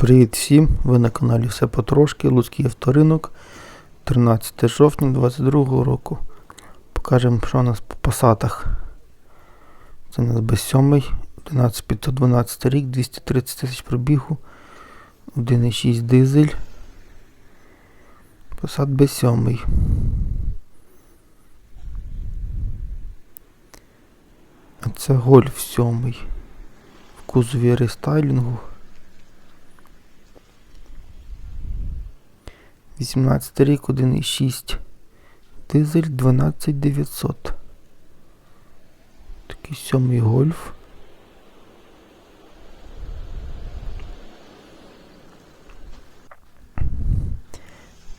Привіт всім! Ви на каналі Все потрошки, Луцький авторинок, 13 жовтня 22 року. Покажемо, що у нас по пасатах. Це у нас Б7, 11512 рік, 230 тисяч пробігу, 1,6 дизель. Посад Б7. А це Гольф 7 в кузові рестайлінгу. 18 рік, 1,6. Дизель 12900. Такий сьомий гольф.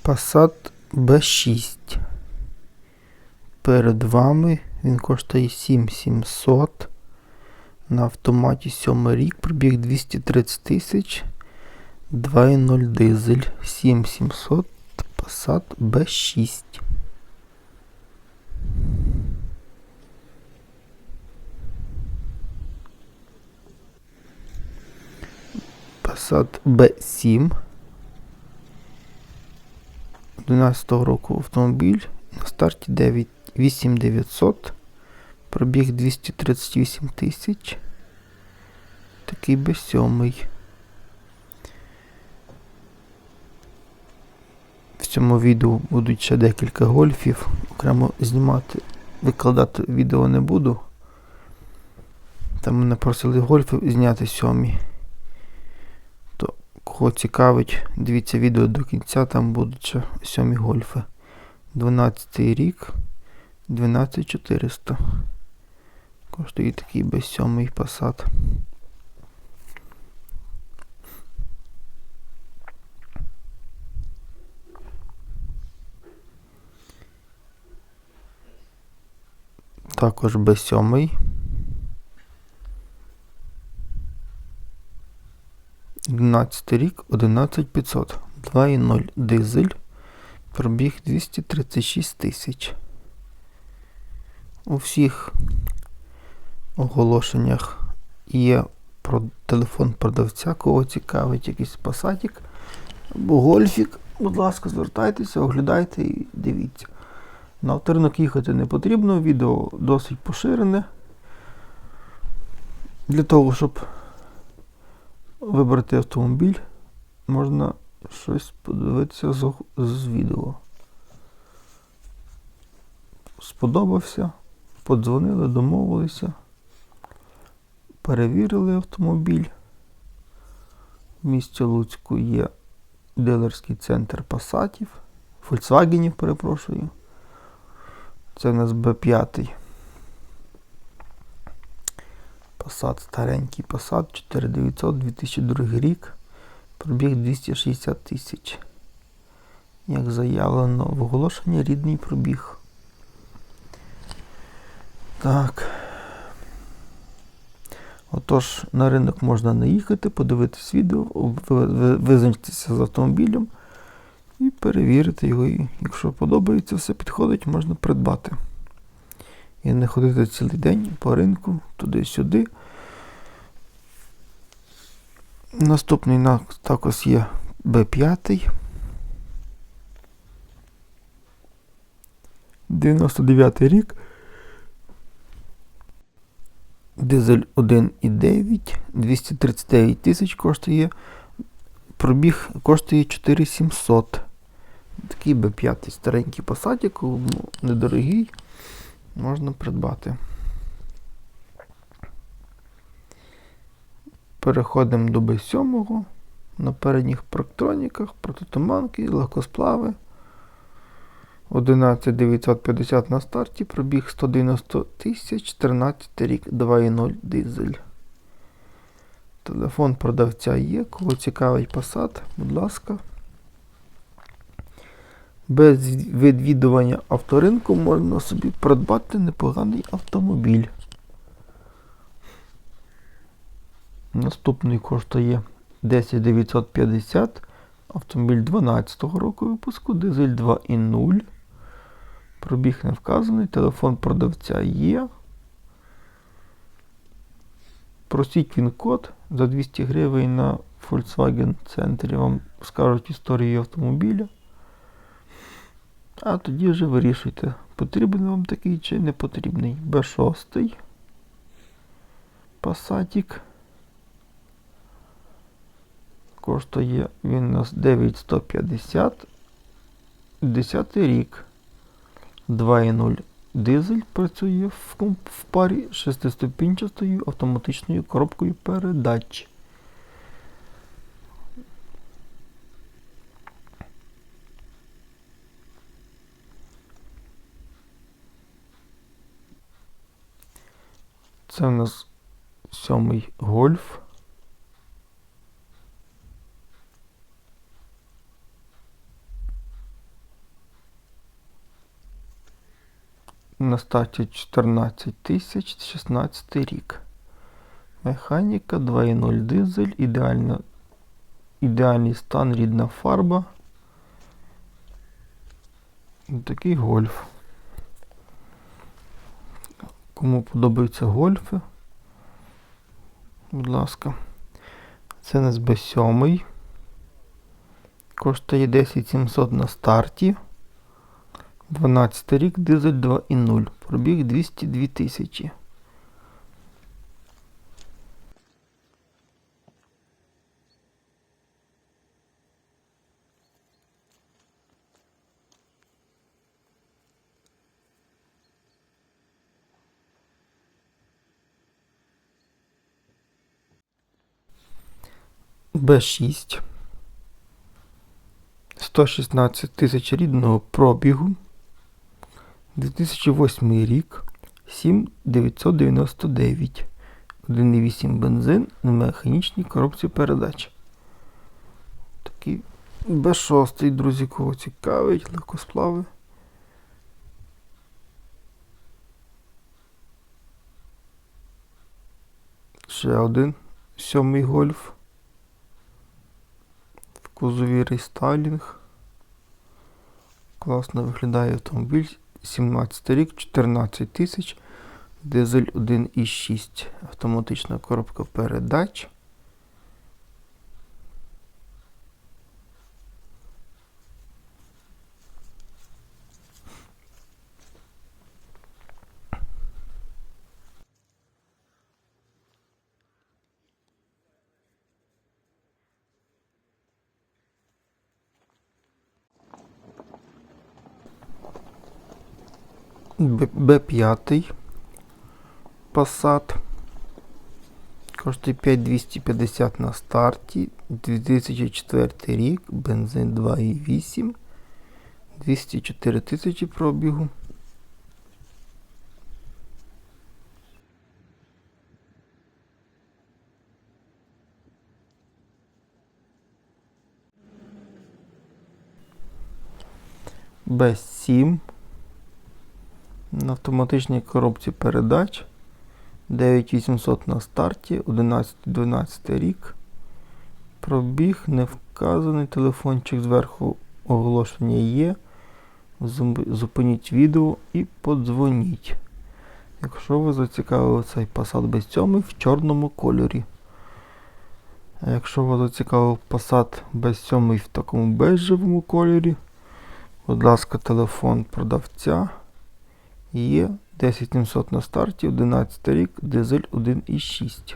Passat B6. Перед вами він коштує 7700. На автоматі 7 рік, пробіг 230 тисяч. 2.0 дизель 7700 Passat B6. Passat B7. 11 року автомобіль. На старті 9 8900. Пробіг 238 тисяч. Такий B7. Цьому відео будуть ще декілька гольфів. Окремо знімати, викладати відео не буду. Там мене просили гольфи зняти сьомі. То кого цікавить, дивіться відео до кінця, там будуть ще сьомі гольфи. 12 рік, 12400. Коштує такий без сьомий посад. Також Б7. Дванадцятий рік 11500. 2.0 дизель. Пробіг 236 тисяч. У всіх оголошеннях є про телефон продавця, кого цікавить якийсь пасатік або гольфік. Будь ласка, звертайтеся, оглядайте і дивіться. На авторинок їхати не потрібно, відео досить поширене. Для того, щоб вибрати автомобіль, можна щось подивитися з, з відео. Сподобався, подзвонили, домовилися, перевірили автомобіль. В місті Луцьку є дилерський центр Пасатів, Volkswagenів, перепрошую. Це у нас Б5. Passat, старенький Passat 4900 2002 рік. Пробіг 260 тисяч. Як заявлено в оголошенні, рідний пробіг. Так. Отож, на ринок можна не їхати, подивитись відео, визначитися з автомобілем і перевірити його. І якщо подобається, все підходить, можна придбати. І не ходити цілий день по ринку, туди-сюди. Наступний також є Б5. 99 рік. Дизель 1,9, 239 тисяч коштує. Пробіг коштує 4700. Такий Б5 старенький посадик, ну, недорогий, можна придбати. Переходимо до Б7 на передніх проктроніках, протитуманки, легкосплави. 11950 на старті, пробіг 190 тисяч, 13 рік, 2.0 дизель. Телефон продавця є, кого цікавить посад, будь ласка. Без відвідування авторинку можна собі придбати непоганий автомобіль. Наступний коштує 10950. Автомобіль 12 року випуску, дизель 2.0. Пробіг не вказаний, телефон продавця є. Просіть він код За 200 гривень на Volkswagen центрі вам скажуть історію автомобіля. А тоді вже вирішуйте, потрібен вам такий чи не потрібний. Б6. Пасатік. Коштує він у нас 9150. 10 рік. 2.0 дизель працює в, в парі з шестиступінчастою автоматичною коробкою передач. Це у нас сьомий гольф. На старті 14 тисяч 16 рік. Механіка 2.0 дизель, ідеальна, ідеальний стан, рідна фарба. Такий гольф. Кому подобаються гольфи, будь ласка. Це НСБ Б7. Коштує 10700 на старті. 12 рік, дизель 2.0. Пробіг 202 тисячі. Б6. 116 тисяч рідного пробігу. 2008 рік. 7999. 1,8 бензин на механічній коробці передач. Такий Б6, друзі, кого цікавить, легкосплави. Ще один сьомий гольф. Кузові рейстайлінг. Класно виглядає автомобіль. 17 рік, 14 тисяч. Дизель 1,6. Автоматична коробка передач. Б5 Passat. Коштує 5250 на старті. 2004 рік, бензин 2,8. 204 тисячі пробігу. Б7 на автоматичній коробці передач 9800 на старті, 11-12 рік. Пробіг не вказаний, телефончик зверху оголошення є. Зупиніть відео і подзвоніть. Якщо ви зацікавили цей Passat B7 в чорному кольорі. А якщо вас зацікавив Passat B7 в такому бежевому кольорі, будь ласка, телефон продавця. Є 10700 на старті, 11 рік, дизель 1,6.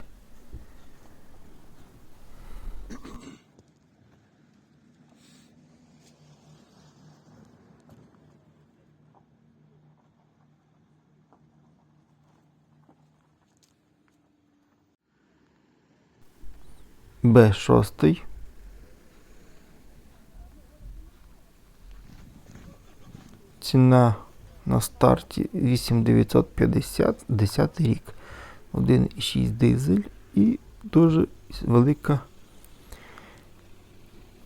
Б6. Ціна на старті 8950, 10 рік. 1,6 дизель і дуже велика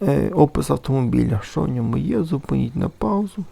е, опис автомобіля. Що в ньому є? Зупиніть на паузу.